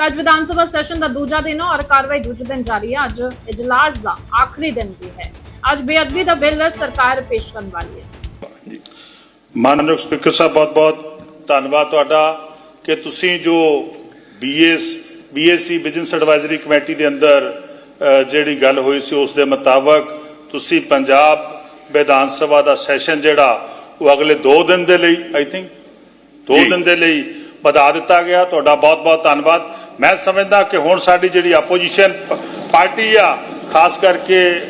ਤਾਂ ਅੱਜ ਵਿਧਾਨ ਸਭਾ ਸੈਸ਼ਨ ਦਾ ਦੂਜਾ ਦਿਨ ਹੈ ਔਰ ਕਾਰਵਾਈ ਦੂਜੇ ਦਿਨ ਜਾਰੀ ਹੈ ਅੱਜ ਇਜਲਾਸ ਦਾ ਆਖਰੀ ਦਿਨ ਵੀ ਹੈ। ਅੱਜ ਬੇਅਦਬੀ ਦਾ ਬਿੱਲ ਸਰਕਾਰ ਪੇਸ਼ ਕਰਨ ਵਾਲੀ ਹੈ। ਮਾਨਯੋਗ ਸਪੀਕਰ ਸਾਹਿਬ ਬਹੁਤ ਬਹੁਤ ਧੰਨਵਾਦ ਤੁਹਾਡਾ ਕਿ ਤੁਸੀਂ ਜੋ BS BSC business advisory committee ਦੇ ਅੰਦਰ ਜਿਹੜੀ ਗੱਲ ਹੋਈ ਸੀ ਉਸ ਦੇ ਮੁਤਾਬਕ ਤੁਸੀਂ ਪੰਜਾਬ ਵਿਧਾਨ ਸਭਾ ਦਾ ਸੈਸ਼ਨ ਜਿਹੜਾ ਉਹ ਅਗਲੇ 2 ਦਿਨ ਦੇ ਲਈ ਆਈ ਥਿੰਕ 2 ਜੀ। ਦਿਨ ਦੇ ਲਈ ਵਧਾ ਦਿੱਤਾ ਗਿਆ। ਤੁਹਾਡਾ ਬਹੁਤ ਬਹੁਤ ਧੰਨਵਾਦ। ਮੈਂ ਸਮਝਦਾ ਕਿ ਹੁਣ ਸਾਡੀ ਜਿਹੜੀ ਆਪੋਜੀਸ਼ਨ ਪਾਰਟੀ ਆ, ਖਾਸ ਕਰਕੇ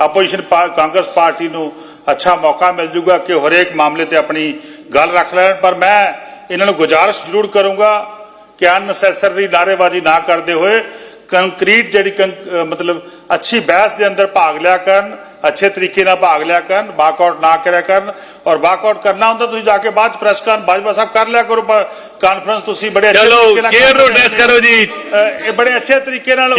ਆਪੋਜੀਸ਼ਨ ਕਾਂਗਰਸ ਪਾਰਟੀ ਨੂੰ ਅੱਛਾ ਮੌਕਾ ਮਿਲ ਜੂਗਾ ਕਿ ਹਰੇਕ ਮਾਮਲੇ ਤੇ ਆਪਣੀ ਗੱਲ ਰੱਖ ਲੈਣ। ਪਰ ਮੈਂ ਇਹਨਾਂ ਨੂੰ ਗੁਜ਼ਾਰਿਸ਼ ਜ਼ਰੂਰ ਕਰੂੰਗਾ ਕਿ ਅਨਨੈਸੈਸਰੀ ਨਾਅਰੇਬਾਜ਼ੀ ਨਾ ਕਰਦੇ ਹੋਏ ਕੰਕਰੀਟ ਜਿਹੜੀ ਕੰਕ- ਮਤਲਬ ਅੱਛੀ ਬਹਿਸ ਦੇ ਅੰਦਰ ਭਾਗ ਲਿਆ ਕਰਨ ਅੱਛੇ ਤਰੀਕੇ ਨਾਲ ਭਾਗ ਲਿਆ ਕਰਨ ਵਾਕਆਊਟ ਨਾ ਕਰਿਆ ਕਰਨ ਔਰ ਵਾਕਆਊਟ ਕਰਨਾ ਹੁੰਦਾ ਤੁਸੀਂ ਜਾ ਕੇ ਬਾਅਦ ਪ੍ਰੈਸ ਕਰਨ ਬਾਜਵਾ ਸਾਹਿਬ ਕਰ ਲਿਆ ਕਰੋ ਕਾਨਫਰੰਸ ਤੁਸੀਂ ਬੜੇ ਅੱਛੇ ਚਲੋ, ਤਰੀਕੇ ਨਾਲ ਨੂੰ address ਕਰੋ ਜੀ। ਇਹ ਬੜੇ ਅੱਛੇ ਤਰੀਕੇ ਨਾਲ।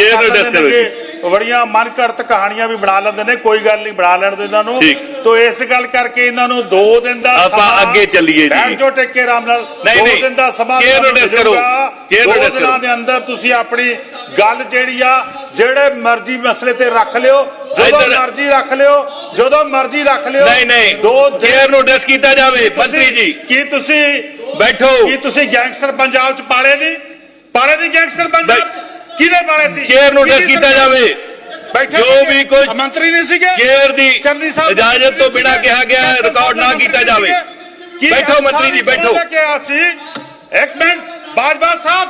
ਬੜੀਆਂ ਮਨ ਘੜਤ ਕਹਾਣੀਆਂ ਵੀ ਬਣਾ ਲੈਂਦੇ ਨੇ ਕੋਈ ਗੱਲ ਨਹੀਂ ਬਣਾ ਲੈਣ ਦੇ ਇਹਨਾਂ ਨੂੰ। ਤੋ ਇਸ ਗੱਲ ਕਰਕੇ ਇਹਨਾਂ ਨੂੰ 2 ਦਿਨ ਦਾ ਆਪਾਂ ਅੱਗੇ ਚੱਲੀਏ ਜੀ। ਬੈਠ ਜਾਓ ਟਿੱਕੇ ਆਰਾਮ ਨਾਲ ਨਹੀਂ, ਦੋ ਨਹੀਂ। ਦਿਨ ਦਾ ਸਮਾਂ ਤੁਹਾਨੂੰ address ਕਰੋ। address ਦਿਨਾਂ ਕਰੋ। ਦੇ ਅੰਦਰ ਤੁਸੀਂ ਆਪਣੀ ਗੱਲ ਜਿਹੜੀ ਆ ਜਿਹੜੇ ਮਰਜ਼ੀ ਮਸਲੇ ਤੇ ਰੱਖ ਲਿਓ ਜਦੋਂ ਮਰਜ਼ੀ ਰੱਖ ਲਿਓ ਜਦੋਂ ਮਰਜ਼ੀ ਰੱਖ ਲਿਓ ਨਹੀਂ ਨਹੀਂ ਦੋ ਚੇਅਰ ਨੂੰ ਡਿਸ ਕੀਤਾ ਜਾਵੇ ਮੰਤਰੀ ਜੀ। ਕੀ ਤੁਸੀਂ ਬੈਠੋ। ਕੀ ਤੁਸੀਂ ਗੈਂਗਸਟਰ ਪੰਜਾਬ ਚ ਪਾਲੇ ਨਹੀਂ ਪਾਲੇ ਨਹੀਂ ਗੈਂਗਸਟਰ ਪੰਜਾਬ ਚ? ਕਿਹਦੇ ਪਾਲੇ ਸੀ? ਚੇਅਰ ਨੂੰ ਡਿਸ ਕੀਤਾ? ਜਾਵੇ ਬੈਠੇ ਜੋ? ਵੀ ਕੋਈ- ਮੰਤਰੀ ਨਹੀਂ ਸੀਗੇ? ਚੇਅਰ ਦੀ ਚੰਨੀ ਸਾਹਿਬ ਇਜਾਜ਼ਤ ਤੋਂ ਬਿਨਾਂ ਕਿਹਾ ਗਿਆ ਰਿਕਾਰਡ ਨਾ ਕੀਤਾ ਜਾਵੇ। ਬੈਠੋ ਮੰਤਰੀ ਜੀ, ਬੈਠੋ। ਕੌਣ ਲੈ ਕੇ ਆਇਆ ਸੀ? ਇੱਕ ਮਿੰਟ ਬਾਜਵਾ ਸਾਹਿਬ।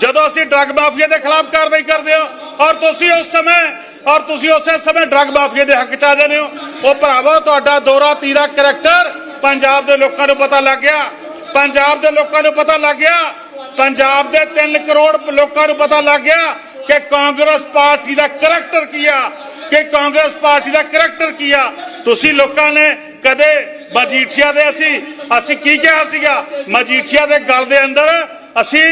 ਜਦੋਂ ਅਸੀਂ ਡਰੱਗ ਮਾਫੀਆ ਦੇ ਖਿਲਾਫ ਕਾਰਵਾਈ ਕਰਦੇ ਹੋ, ਔਰ ਤੁਸੀਂ ਉਸ ਸਮੇਂ, ਔਰ ਤੁਸੀਂ ਉਸੇ ਸਮੇਂ ਡਰੱਗ ਮਾਫੀਆ ਦੇ ਹੱਕ ਚ ਆ ਜਾਂਦੇ ਹੋ। ਉਹ ਭਰਾਵੋ, ਤੁਹਾਡਾ ਦੋਰਾ, ਤੀਰਾ ਕਰੈਕਟਰ ਪੰਜਾਬ ਦੇ ਲੋਕਾਂ ਨੂੰ ਪਤਾ ਲੱਗ ਗਿਆ। ਪੰਜਾਬ ਦੇ ਲੋਕਾਂ ਨੂੰ ਪਤਾ ਲੱਗ ਗਿਆ। ਪੰਜਾਬ ਦੇ 3 ਕਰੋੜ ਲੋਕਾਂ ਨੂੰ ਪਤਾ ਲੱਗ ਗਿਆ ਕਿ ਕਾਂਗਰਸ ਪਾਰਟੀ ਦਾ ਕਰੈਕਟਰ ਕੀ ਆ, ਕਿ ਕਾਂਗਰਸ ਪਾਰਟੀ ਦਾ ਕਰੈਕਟਰ ਕੀ ਆ। ਤੁਸੀਂ ਲੋਕਾਂ ਨੇ ਕਦੇ ਮਜੀਠੀਆ ਦੇ ਅਸੀਂ ਅਸੀਂ ਕੀ ਕਿਹਾ ਸੀਗਾ? ਮਜੀਠੀਆ ਦੇ ਗਲ ਦੇ ਅੰਦਰ ਅਸੀਂ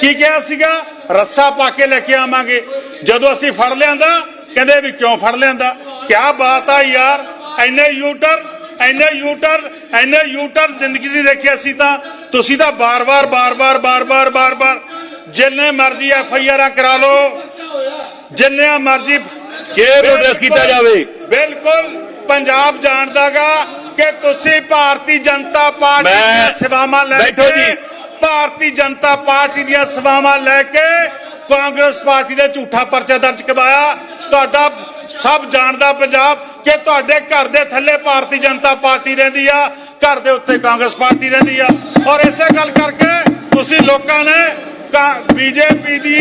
ਕੀ ਕਿਹਾ ਸੀਗਾ? ਰੱਸਾ ਪਾ ਕੇ ਲੈ ਕੇ ਆਵਾਂਗੇ। ਜਦੋਂ ਅਸੀਂ ਫੜ ਲਿਆਂਦਾ ਕਹਿੰਦੇ ਵੀ ਕਿਉਂ ਫੜ ਲਿਆਂਦਾ? ਕਿਆ ਬਾਤ ਆ ਯਾਰ ਐਨੇ ਯੂਟਰ ਐਨੇ ਯੂਟਰ ਐਨੇ ਯੂਟਰ ਜ਼ਿੰਦਗੀ ਦੀ ਦੇਖਿਆ ਸੀ ਤਾਂ। ਤੁਸੀਂ ਤਾਂ ਬਾਰ-ਬਾਰ ਬਾਰ-ਬਾਰ ਬਾਰ-ਬਾਰ ਬਾਰ-ਬਾਰ ਜਿੰਨੇ ਮਰਜ਼ੀ ਐਫ ਆਈ ਆਰਾਂ ਕਰਾ ਲਓ। ਜਿੰਨੇ ਮਰਜ਼ੀ ਚੇਅਰ ਨੂੰ ਡਿਸ ਕੀਤਾ ਜਾਵੇ। ਬਿਲਕੁਲ ਪੰਜਾਬ ਜਾਣਦਾਗਾ ਕਿ ਤੁਸੀਂ ਭਾਰਤੀ ਜਨਤਾ ਪਾਰਟੀ ਦੀਆਂ ਸੇਵਾਵਾਂ ਲੈ ਬੈਠੋ ਕੇ ਜੀ। ਭਾਰਤੀ ਜਨਤਾ ਪਾਰਟੀ ਦੀਆਂ ਸੇਵਾਵਾਂ ਲੈ ਕੇ ਕਾਂਗਰਸ ਪਾਰਟੀ ਦੇ ਝੂਠਾ ਪਰਚਾ ਦਰਜ ਕਰਵਾਇਆ। ਤੁਹਾਡਾ ਸਭ ਜਾਣਦਾ ਪੰਜਾਬ ਕਿ ਤੁਹਾਡੇ ਘਰ ਦੇ ਥੱਲੇ ਭਾਰਤੀ ਜਨਤਾ ਪਾਰਟੀ ਰਹਿੰਦੀ ਆ, ਘਰ ਦੇ ਉੱਤੇ ਕਾਂਗਰਸ ਪਾਰਟੀ ਰਹਿੰਦੀ ਆ। ਔਰ ਇਸੇ ਗੱਲ ਕਰਕੇ ਤੁਸੀਂ ਲੋਕਾਂ ਨੇ ਬੀਜੇਪੀ ਦੀ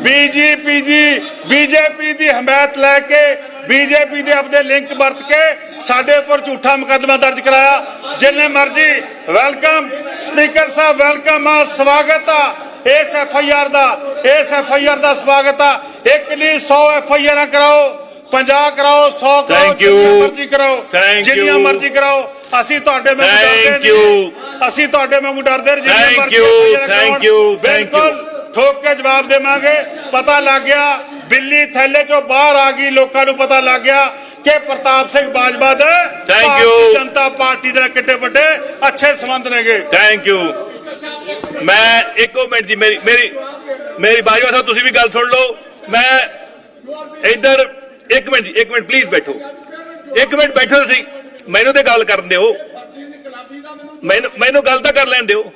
ਬੀਜੇਪੀ ਦੀ ਬੀਜੇਪੀ ਦੀ ਹਮਾਇਤ ਲੈ ਕੇ ਬੀਜੇਪੀ ਦੇ ਆਪਦੇ ਲਿੰਕ ਵਰਤ ਕੇ ਸਾਡੇ ਉੱਪਰ ਝੂਠਾ ਮੁਕੱਦਮਾ ਦਰਜ ਕਰਾਇਆ। ਜਿੰਨੇ ਮਰਜ਼ੀ ਵੈਲਕਮ ਸਪੀਕਰ ਸਾਹਿਬ ਵੈਲਕਮ ਆ ਸਵਾਗਤ ਆ ਇਸ ਐਫ ਆਈ ਆਰ ਦਾ ਇਸ ਐਫ ਆਈ ਆਰ ਦਾ ਸਵਾਗਤ ਆ ਇੱਕ ਨਹੀਂ 100 ਐਫ ਆਈ ਆਰਾਂ ਕਰਾਓ 50 ਕਰਾਓ 100 ਕਰਾਓ. ਜਿੰਨੀਆਂ ਮਰਜ਼ੀ ਕਰਾਓ ਜਿੰਨੀਆਂ. ਮਰਜ਼ੀ ਕਰਾਓ ਅਸੀਂ ਤੁਹਾਡੇ ਵਾਂਗੂ ਡਰਦੇ ਨਹੀਂ. ਅਸੀਂ ਤੁਹਾਡੇ ਵਾਂਗੂ ਡਰਦੇ ਨਹੀਂ ਜਿੰਨੀਆਂ ਮਰਜ਼ੀ thank you. ਬਿਲਕੁਲ ਠੋਕ ਕੇ ਜਵਾਬ ਦੇਵਾਂਗੇ ਪਤਾ ਲੱਗ ਗਿਆ ਬਿੱਲੀ ਥੈਲੇ ਚੋਂ ਬਾਹਰ ਆ ਗਈ ਲੋਕਾਂ ਨੂੰ ਪਤਾ ਲੱਗ ਗਿਆ ਕਿ ਪ੍ਰਤਾਪ ਸਿੰਘ ਬਾਜਵਾ ਦੇ ਭਾਰਤੀ you. ਜਨਤਾ ਪਾਰਟੀ ਦੇ ਕਿੱਡੇ ਵੱਡੇ ਅੱਛੇ ਸੰਬੰਧ ਨੇਗੇ। ਥੈਂਕ ਯੂ ਮੈਂ ਇੱਕੋ ਮਿੰਟ ਜੀ ਮੇਰੀ ਮੇਰੀ ਮੇਰੀ ਬਾਜਵਾ ਸਾਹਿਬ ਤੁਸੀਂ ਵੀ ਗੱਲ ਸੁਣ ਲਓ। ਮੈਂ ਇੱਧਰ ਇੱਕ ਮਿੰਟ ਜੀ ਇੱਕ ਮਿੰਟ ਪਲੀਜ਼ ਬੈਠੋ। ਇੱਕ ਮਿੰਟ ਬੈਠੋ ਤੁਸੀਂ। ਮੈਨੂੰ ਤੇ ਗੱਲ ਕਰਨ ਦਿਓ। ਮੈਨੂੰ ਮੈਨੂੰ ਗੱਲ ਤਾਂ ਕਰ ਲੈਣ ਦਿਓ।